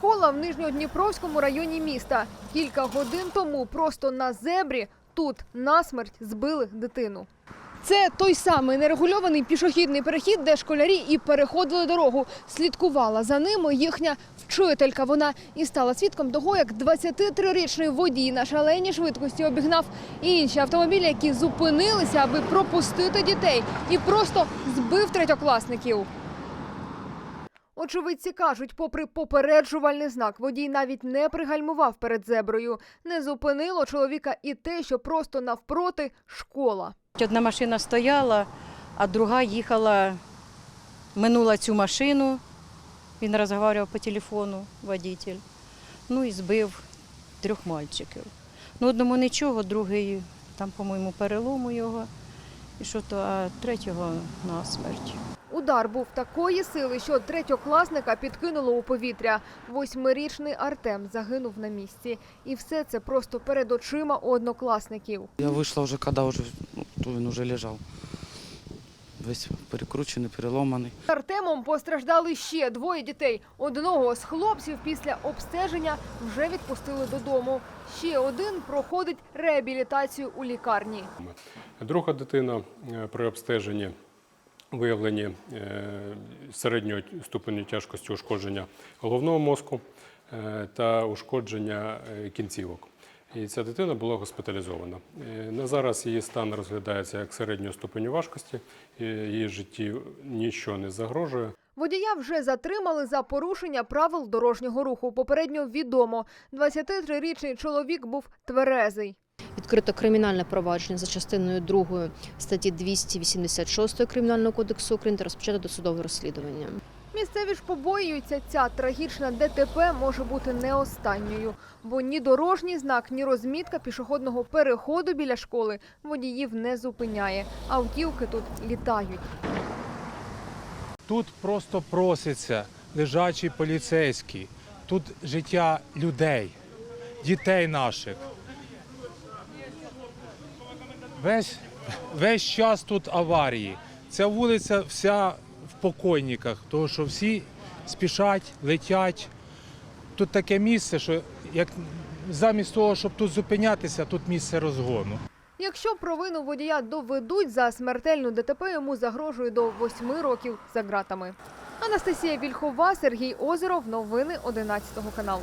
школа в Нижньодніпровському районі міста. Кілька годин тому просто на зебрі тут насмерть збили дитину. Це той самий нерегульований пішохідний перехід, де школярі і переходили дорогу. Слідкувала за ними їхня вчителька. Вона і стала свідком того, як 23-річний водій на шаленій швидкості обігнав інші автомобілі, які зупинилися, аби пропустити дітей, і просто збив третьокласників. Очевидці кажуть, попри попереджувальний знак, водій навіть не пригальмував перед зеброю. Не зупинило чоловіка і те, що просто навпроти школа. Одна машина стояла, а друга їхала, минула цю машину. Він розмовляв по телефону, водитель. Ну і збив трьох мальчиків. Ну, одному нічого, другий, там, по-моєму, перелому його, і що то, а третього насмерть. Удар був такої сили, що третьокласника підкинуло у повітря. Восьмирічний Артем загинув на місці. І все це просто перед очима у однокласників. Я вийшла вже, коли вже, ну, то він вже лежав. Весь перекручений, переломаний. Артемом постраждали ще двоє дітей. Одного з хлопців після обстеження вже відпустили додому. Ще один проходить реабілітацію у лікарні. Друга дитина е, при обстеженні виявлені е, середнього ступеню тяжкості ушкодження головного мозку е, та ушкодження е, кінцівок. І ця дитина була госпіталізована. На зараз її стан розглядається як середнього ступеню важкості, її житті нічого не загрожує. Водія вже затримали за порушення правил дорожнього руху. Попередньо відомо, 23-річний чоловік був тверезий. Відкрито кримінальне провадження за частиною 2 статті 286 Кримінального кодексу України та розпочато досудове розслідування. Місцеві ж побоюються, ця трагічна ДТП може бути не останньою, бо ні дорожній знак, ні розмітка пішохідного переходу біля школи водіїв не зупиняє. Автівки тут літають. Тут просто проситься лежачий поліцейський, тут життя людей, дітей наших. Весь, весь час тут аварії. Ця вулиця вся в покойниках, тому що всі спішать, летять. Тут таке місце, що як замість того, щоб тут зупинятися, тут місце розгону. Якщо провину водія доведуть за смертельну ДТП, йому загрожує до 8 років за ґратами. Анастасія Вільхова, Сергій Озеров. Новини 11 каналу.